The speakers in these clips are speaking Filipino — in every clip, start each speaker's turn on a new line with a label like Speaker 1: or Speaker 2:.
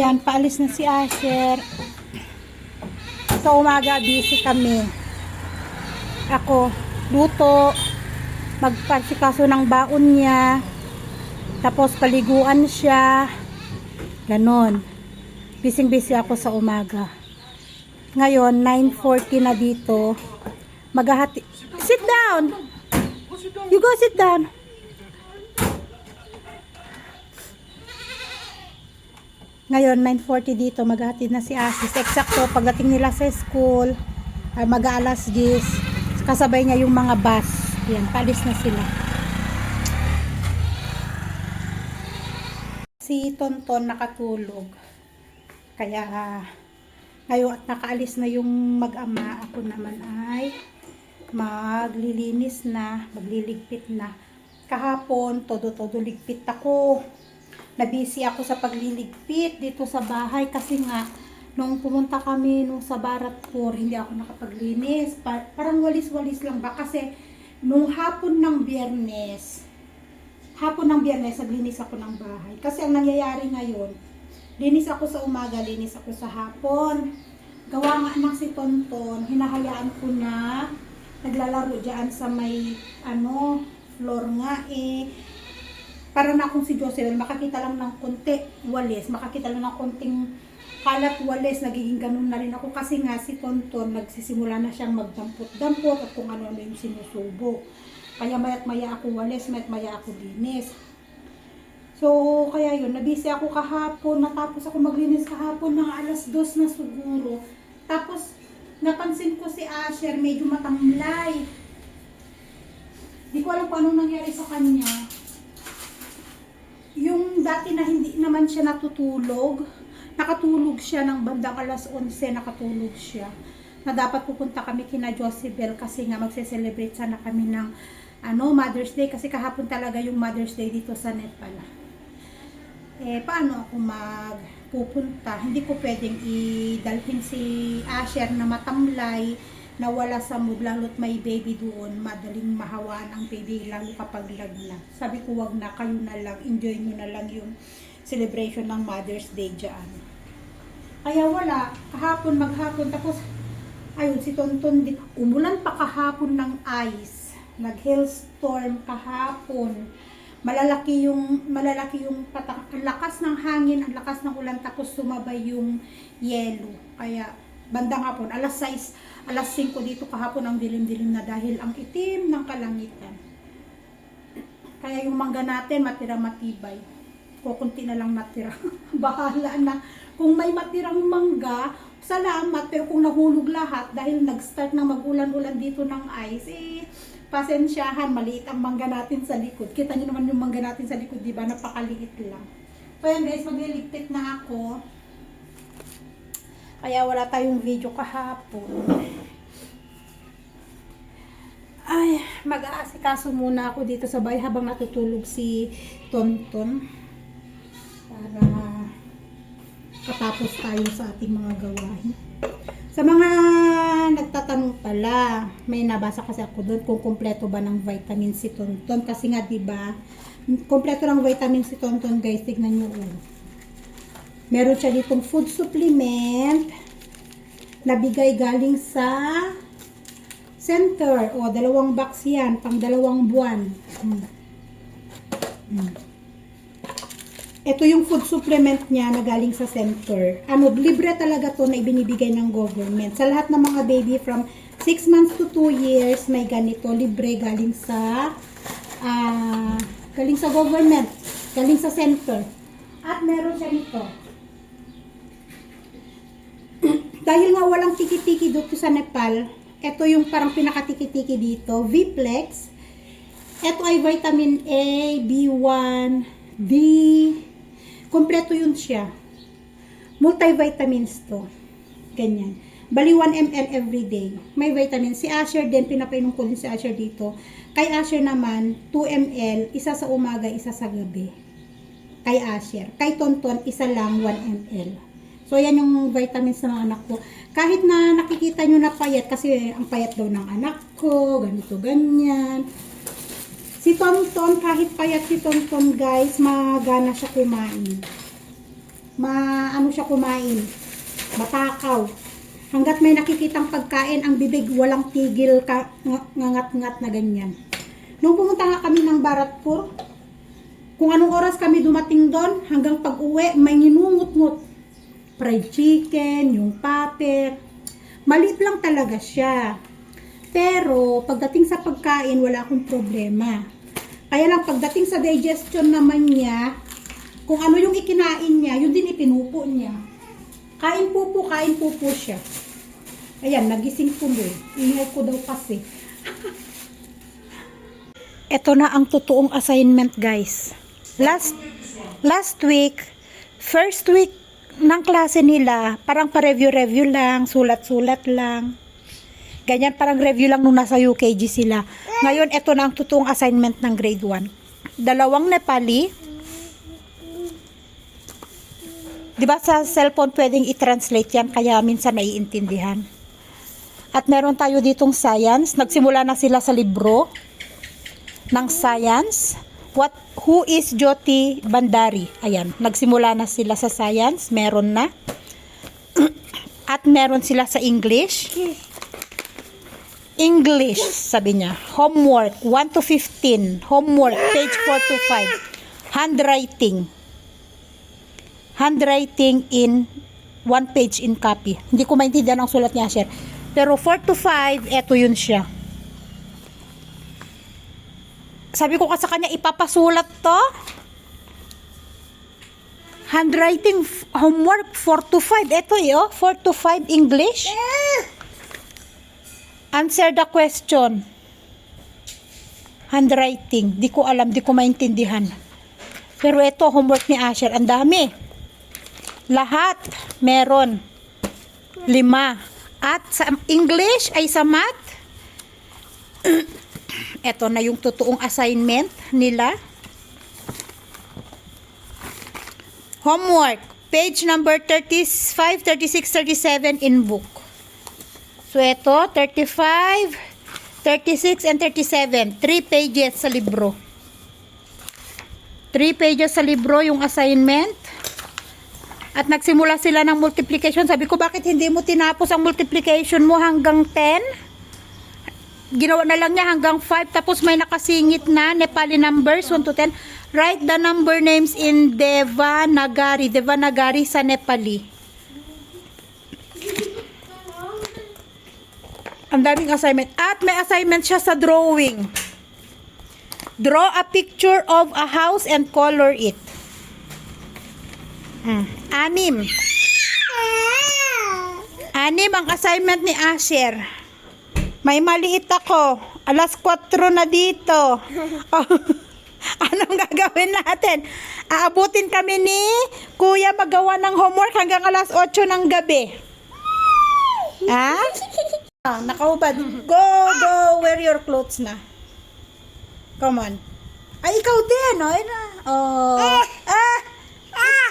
Speaker 1: Ayan, paalis na si Asher. Sa umaga, busy kami. Ako, luto, magparsikaso ng baon niya, tapos paliguan siya, ganon. Bising-busy ako sa umaga. Ngayon, 9.40 na dito. Maghahati. Sit down! You go sit down. Ngayon, 9.40 dito, maghatid na si Asis. Eksakto, pagdating nila sa school, ay mag-aalas 10, kasabay niya yung mga bus. Yan, palis na sila. Si Tonton nakatulog. Kaya, ngayon at nakaalis na yung mag-ama, ako naman ay maglilinis na, magliligpit na. Kahapon, todo-todo ligpit ako nabisi ako sa pagliligpit dito sa bahay kasi nga nung pumunta kami nung sa Baratpur hindi ako nakapaglinis. Pa- parang walis-walis lang ba? Kasi nung hapon ng biyernes hapon ng biyernes naglinis ako ng bahay. Kasi ang nangyayari ngayon linis ako sa umaga linis ako sa hapon. Gawa nga ng si Tonton hinahayaan ko na naglalaro dyan sa may ano floor nga eh para na akong si Jocelyn, makakita lang ng konti walis, makakita lang ng konting kalat walis, nagiging ganun na rin ako kasi nga si Tonton nagsisimula na siyang magdampot-dampot at kung ano-ano yung sinusubo. Kaya mayat maya ako walis, mayat maya ako linis. So, kaya yun, nabisi ako kahapon, natapos ako maglinis kahapon ng alas dos na siguro. Tapos, napansin ko si Asher, medyo matamlay. Di ko alam kung anong nangyari sa kanya yung dati na hindi naman siya natutulog, nakatulog siya ng bandang alas 11, nakatulog siya. Na dapat pupunta kami kina Josibel kasi nga magse-celebrate sana kami ng ano, Mother's Day kasi kahapon talaga yung Mother's Day dito sa Nepal. Eh, paano ako magpupunta? Hindi ko pwedeng idalhin si Asher na matamlay na wala sa mood, lalo't may baby doon, madaling mahawaan ang baby, lalo kapag laglag. Sabi ko, wag na, kayo na lang, enjoy nyo na lang yung celebration ng Mother's Day dyan. Kaya wala, kahapon, maghapon, tapos, ayun, si Tonton, din, umulan pa kahapon ng ice, nag-hailstorm kahapon, malalaki yung malalaki yung patak, ang lakas ng hangin, ang lakas ng ulan tapos sumabay yung yelo. Kaya bandang hapon, alas 6, alas 5 dito kahapon ang dilim-dilim na dahil ang itim ng kalangitan. Kaya yung mangga natin matira matibay. Kukunti na lang natira. Bahala na. Kung may matirang mangga, salamat. Pero kung nahulog lahat dahil nag-start na magulan-ulan dito ng ice, eh, pasensyahan, maliit ang mangga natin sa likod. Kita niyo naman yung mangga natin sa likod, di ba? Napakaliit lang. So yan guys, magliligpit na ako. Kaya wala tayong video kahapon. Ay, mag-aasikaso muna ako dito sa bahay habang natutulog si Tonton. Para katapos tayo sa ating mga gawain. Sa mga nagtatanong pala, may nabasa kasi ako doon kung kumpleto ba ng vitamin si Tonton. Kasi nga 'di ba, kumpleto ng vitamin si Tonton guys, tignan niyo oh. Meron siya ditong food supplement na bigay galing sa center. O, dalawang box yan, pang dalawang buwan. Hmm. Hmm. Ito yung food supplement niya na galing sa center. Ano, libre talaga to na ibinibigay ng government. Sa lahat ng mga baby from 6 months to 2 years, may ganito, libre galing sa ah galing sa government, galing sa center. At meron siya nito. Dahil nga walang tiki-tiki dito sa Nepal, ito yung parang pinakatiki-tiki dito, V-Plex. Ito ay vitamin A, B1, D. Kompleto yun siya. Multivitamins to. Ganyan. Bali 1 ml every day. May vitamin. Si Asher din, pinapainom ko din si Asher dito. Kay Asher naman, 2 ml, isa sa umaga, isa sa gabi. Kay Asher. Kay Tonton, isa lang 1 ml. So, yan yung vitamins ng anak ko. Kahit na nakikita nyo na payat, kasi ang payat daw ng anak ko, ganito, ganyan. Si Tonton, kahit payat si Tonton guys, magana siya kumain. maano siya kumain. Matakaw. Hanggat may nakikitang pagkain, ang bibig walang tigil ka, ng- ngangat-ngat na ganyan. Nung pumunta nga kami ng Baratpur, kung anong oras kami dumating doon, hanggang pag-uwi, may ninungut-ngut. Fried chicken, yung paper. Maliit lang talaga siya. Pero, pagdating sa pagkain, wala akong problema. Kaya lang, pagdating sa digestion naman niya, kung ano yung ikinain niya, yun din ipinupo niya. Kain po po, kain po po siya. Ayan, nagising tuloy. Ingay ko daw kasi. Ito na ang totoong assignment, guys. Last last week, first week ng klase nila, parang pa-review-review lang, sulat-sulat lang. Ganyan, parang review lang nung nasa UKG sila. Ngayon, ito na ang totoong assignment ng grade 1. Dalawang Nepali. Di ba sa cellphone pwedeng i-translate yan, kaya minsan naiintindihan. At meron tayo ditong science. Nagsimula na sila sa libro ng science. What who is Jyoti Bandari? Ayan, nagsimula na sila sa science, meron na. At meron sila sa English. English, sabi niya. Homework 1 to 15. Homework page 4 to 5. Handwriting. Handwriting in one page in copy. Hindi ko maintindihan ang sulat niya, Asher. Pero 4 to 5, eto yun siya. Sabi ko ka sa kanya, ipapasulat to. Handwriting homework 4 to 5. Ito oh, 4 to 5 English. Answer the question. Handwriting. Di ko alam, di ko maintindihan. Pero ito, homework ni Asher, ang dami. Lahat, meron. Lima. At sa English ay sa math, ito na yung totoong assignment nila. Homework. Page number 35, 36, 37 in book. So, ito, 35, 36, and 37. 3 pages sa libro. 3 pages sa libro yung assignment. At nagsimula sila ng multiplication. Sabi ko, bakit hindi mo tinapos ang multiplication mo hanggang 10? Ginawa na lang niya hanggang 5. Tapos may nakasingit na Nepali numbers, 1 to 10. Write the number names in Devanagari. Devanagari sa Nepali. Ang daming assignment. At may assignment siya sa drawing. Draw a picture of a house and color it. Hmm. Anim. Anim ang assignment ni Asher. May maliit ako. Alas 4 na dito. Oh, Anong gagawin natin? Aabutin kami ni Kuya magawa ng homework hanggang alas 8 ng gabi. Ha? Ah, nakaubad. Go, go, wear your clothes na. Come on. Ay, ikaw din, oh. Ay, na. Oh. Ah! Ah!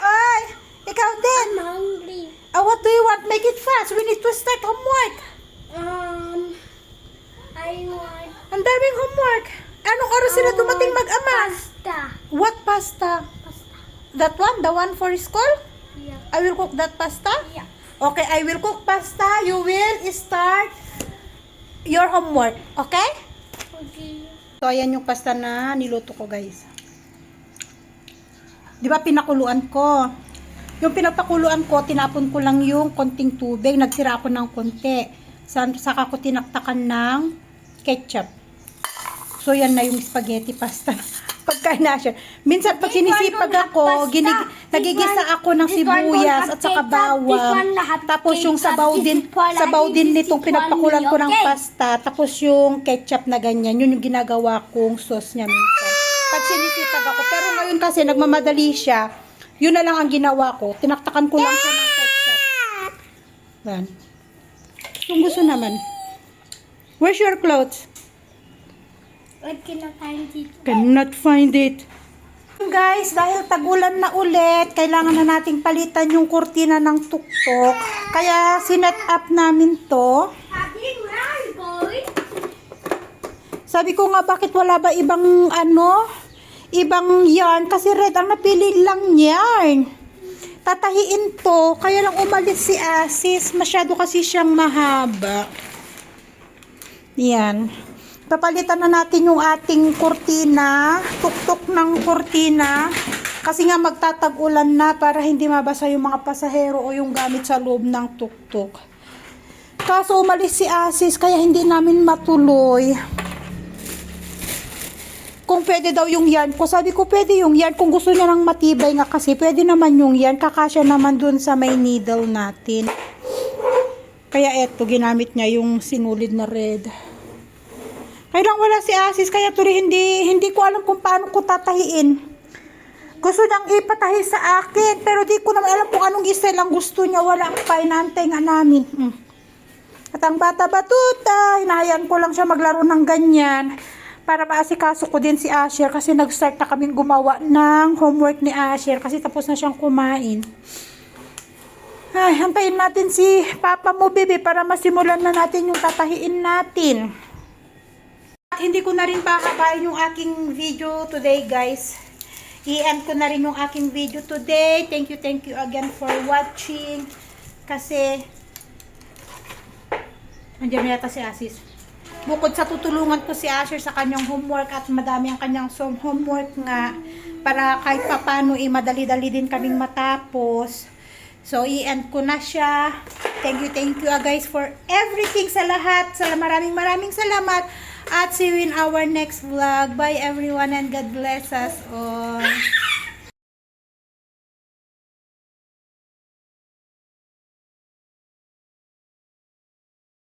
Speaker 1: Ay, ikaw din.
Speaker 2: I'm hungry.
Speaker 1: Ah, what do you want? Make it fast. We need to start homework.
Speaker 2: Um, I want
Speaker 1: Ang daming homework. Anong oras sila dumating mag-ama?
Speaker 2: pasta.
Speaker 1: What pasta?
Speaker 2: Pasta.
Speaker 1: That one? The one for school?
Speaker 2: Yeah.
Speaker 1: I will cook that pasta?
Speaker 2: Yeah.
Speaker 1: Okay, I will cook pasta. You will start your homework. Okay?
Speaker 2: Okay.
Speaker 1: So, ayan yung pasta na niluto ko, guys. Di ba pinakuluan ko? Yung pinapakuluan ko, tinapon ko lang yung konting tubig. Nagtira ako ng konti. Sa- Saka ko tinaktakan ng ketchup. So, yan na yung spaghetti pasta. Pagkain na siya. Minsan, pag sinisipag ako, ginig, nagigisa ako ng sibuyas at saka bawang. Tapos yung sabaw din, sabaw din nitong pinagpakulan ko ng pasta. Tapos yung ketchup na ganyan, yun yung ginagawa kong sauce niya minsan. Pag sinisipag ako. Pero ngayon kasi nagmamadali siya, yun na lang ang ginawa ko. Tinaktakan ko lang siya ng ketchup. Yan. Kung gusto naman. Where's your clothes?
Speaker 2: I cannot find it.
Speaker 1: Cannot find it. Guys, dahil tagulan na ulit, kailangan na nating palitan yung kurtina ng tuktok. Kaya sinet up namin to. Sabi ko nga, bakit wala ba ibang ano, ibang yarn? Kasi red ang napili lang yarn. tatahiin to. Kaya lang umalis si Asis. Masyado kasi siyang mahaba. Yan. Papalitan na natin yung ating kurtina. Tuktok ng kurtina. Kasi nga magtatag-ulan na para hindi mabasa yung mga pasahero o yung gamit sa loob ng tuktok. Kaso umalis si Asis kaya hindi namin matuloy. Kung pwede daw yung yarn ko, sabi ko pwede yung yarn. Kung gusto niya ng matibay nga kasi, pwede naman yung yarn. Kakasya naman dun sa may needle natin. Kaya eto, ginamit niya yung sinulid na red. Kaya lang wala si Asis, kaya tuloy hindi, hindi ko alam kung paano ko tatahiin. Gusto niyang ipatahi sa akin, pero di ko naman alam kung anong style ang gusto niya. Wala pa, inaantay nga namin. Hmm. At ang bata batuta, hinahayaan ko lang siya maglaro ng ganyan para maasikaso ko din si Asher kasi nag-start na kaming gumawa ng homework ni Asher kasi tapos na siyang kumain. Ay, hantayin natin si Papa mo, baby, para masimulan na natin yung tatahiin natin. Hindi ko na rin pahabain yung aking video today, guys. I-end ko na rin yung aking video today. Thank you, thank you again for watching. Kasi, Andiyan na yata si Asis. Bukod sa tutulungan ko si Asher sa kanyang homework at madami ang kanyang homework nga para kahit papano eh madali-dali din kaming matapos. So, i-end ko na siya. Thank you, thank you ah, guys for everything sa lahat. Sa maraming maraming salamat. At see you in our next vlog. Bye everyone and God bless us all.